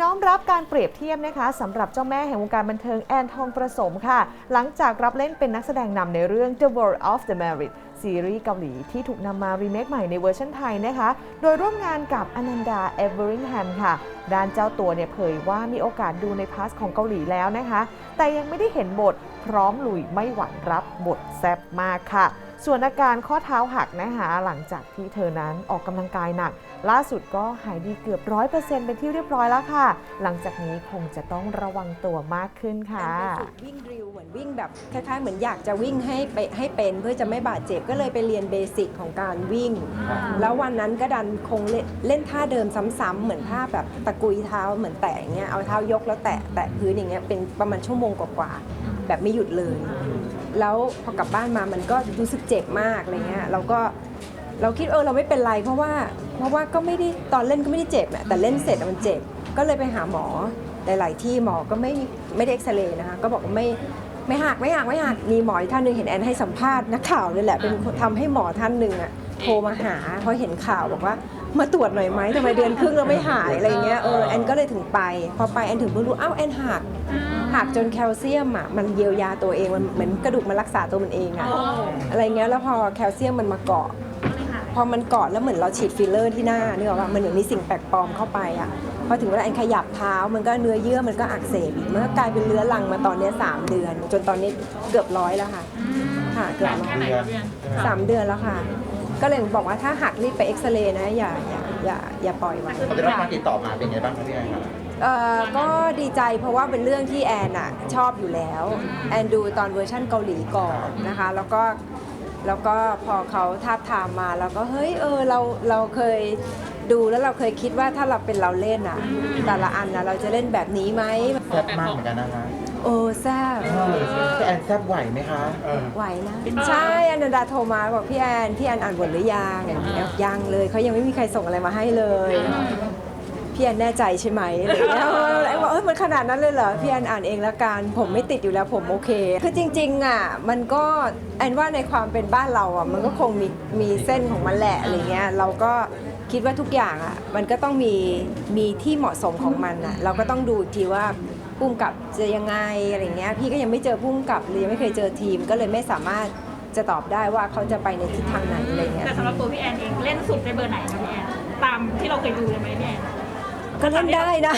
น้อมรับการเปรียบเทียบนะคะสำหรับเจ้าแม่แห่งวงการบันเทิงแอนทองประสมค่ะ หลังจากรับเล่นเป็นนักแสดงนำในเรื่อง The World of the Merit ซีรีส์เกาหลีที่ถูกนำมารีเมคใหม่ในเวอร์ชันไทยนะคะ โดยร่วมงานกับอนันดาเอเวอริงแฮมค่ะ ด้านเจ้าตัวเนี่ยเผยว่ามีโอกาสดูในพาสของเกาหลีแล้วนะคะ แต่ยังไม่ได้เห็นบทพร้อมลุยไม่หวั่นรับบทแซ่บมากค่ะ ส่วนอาการข้อเท้าหักนะคะหลังจากที่เธอนั้นออกกำลังกายหนัก ล่าสุดก็หายดีเกือบร้อยเปอร์เซ็นต์เป็นที่เรียบร้อยแล้วค่ะ หลังจากนี้คงจะต้องระวังตัวมากขึ้นค่ะแอนไปฝึกวิ่งดริลเหมือนวิ่งแบบคล้ายๆเหมือนอยากจะวิ่งให้ไปให้เป็นเพื่อจะไม่บาดเจ็บก็เลยไปเรียนเบสิกของการวิ่ง แล้ววันนั้นก็ดันคงเล่นเล่นท่าเดิมซ้ำๆเหมือนท่าแบบตะกุยเท้าเหมือนแตะอย่างเงี้ยเอาเท้ายกแล้วแตะแตะพื้นอย่างเงี้ยเป็นประมาณชั่วโมงกว่าๆแบบไม่หยุดเลย แล้วพอกลับบ้านมามันก็รู้สึกเจ็บมากอะไรเงี้ยเราก็เราคิดเออเราไม่เป็นไรเพราะว่าเพราะว่าก็ไม่ได้ตอนเล่นก็ไม่ได้เจ็บอะแต่เล่นเสร็จอะมันเจ็บ ก็เลยไปหาหมอหลาย ๆ ที่หมอก็ไม่ไม่ได้เอ็กซเรย์นะคะก็บอกว่าไม่ไม่หักไม่หักไม่หักมีหมออีกท่านหนึ่งเห็นแอนให้สัมภาษณ์นักข่าวเลยแหละเป็นคนทำให้หมอท่านหนึ่งอะ โทรมาหาเพราะเห็นข่าวบอกว่า มาตรวจหน่อยไหมทำไมเดือนครึ่งแล้วไม่หายอะไรเงี้ยเออแอนก็เลยถึงไป พอไปแอนถึงเพิ่งรู้อ้าวแอนหักหักจนแคลเซียมอะมันเยียวยาตัวเองมันเหมือนกระดูกมันรักษาตัวมันเองอะอะไรเงี้ยแล้วพอแคลเซียมมันมาเกาะพอมันเกาะแล้วเหมือนเราฉีดฟิลเลอร์ที่หน้าเนื้ออกว่ามันเหมือนมีสิ่งแปลกปลอมเข้าไปอะพอถึงเวลาแอนขยับเท้ามันก็เนื้อเยื่อมันก็อักเสบอีกมันก็กลายเป็นเรื้อรังมาตอนเนี้ยสามเดือน จนตอนนี้เกือบร้อยแล้วค่ะ ค่ะเกือบร้อยแค่ไหนครับพี่แอนสามเดือนแล้วค่ะ ก็เลยบอกว่าถ้าหักรีบไปเอ็กซเรย์นะอย่าอย่าอย่าอย่าปล่อยไว้เขาได้รับการติดต่อมาเป็นไงบ้างครับพี่แอนครับเอ่อก็ดีใจเพราะว่าเป็นเรื่องที่แอนอะชอบอยู่แล้ว แอนดูตอนเวอร์ชั่นเกาหลีก่อนนะคะ แล้วก็แล้วก็พอเขาทาบทามมาแล้วก็เฮ้ยเออเราเราเคยดูแล้วเราเคยคิดว่าถ้าเราเป็นเราเล่นอะแต่ละอันนะเราจะเล่นแบบนี้ไหมแซ่บมากเหมือนกันนะคะ โอ้แซ่บพี่แอนแซ่บไหวไหมคะ ไหวนะ ใช่อนันดาโทรมาบอกพี่แอนพี่แอนอ่านบทหรือยังยังเลยเขายังไม่มีใครส่งอะไรมาให้เลยพี่แอนแน่ใจใช่ไหมอะไรอย่างเงี้ยเออไอ้บอกเออมันขนาดนั้นเลยเหรอพี่แอนอ่านเองละกันผมไม่ติดอยู่แล้วผมโอเค คือจริงๆอะมันก็แอนว่าในความเป็นบ้านเราอะมันก็คงมีมีเส้นของมันแหละอะไรเงี้ยเราก็คิดว่าทุกอย่างอะมันก็ต้องมีมีที่เหมาะสมของมันอะเราก็ต้องดูอีกทีว่า พุ่มกับจะยังไงอะไรเงี้ยพี่ก็ยังไม่เจอพุ่มกับเลยยังไม่เคยเจอทีม ก็เลยไม่สามารถจะตอบได้ว่าเขาจะไปในทิศทางไหนอะไรเงี้ยแต่สำหรับตัวพี่แอนเองเล่นสุดในเบอร์ไหนคะพี่แอนตามที่เราเคยดูเลยไหมพี่แอนก็เล่นได้นะ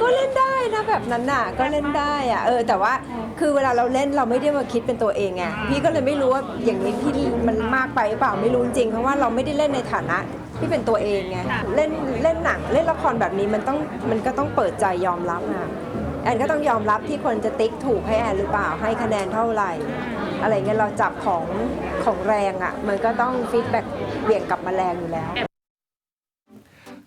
ก็เล่นได้นะแบบนั้นน่ะ ก็เล่นได้อะเออแต่ว่าคือเวลาเราเล่นเราไม่ได้มาคิดเป็นตัวเองไงพี่ก็เลยไม่รู้ว่าอย่างนี้พี่มันมากไปหรือเปล่าไม่รู้จริงเพราะว่าเราไม่ได้เล่นในฐานะ ที่เป็นตัวเองไงเล่นเล่นหนังเล่นละครแบบนี้มันต้องมันก็ต้องเปิดใจยอมรับอะแอนก็ต้องยอมรับที่คนจะติ๊กถูกให้แอนหรือเปล่าให้คะแนนเท่าไหร่ อะไรเงี้ยเราจับของของแรงอะมันก็ต้องฟีดแบ็กเบี่ยงกลับมาแรงอยู่แล้ว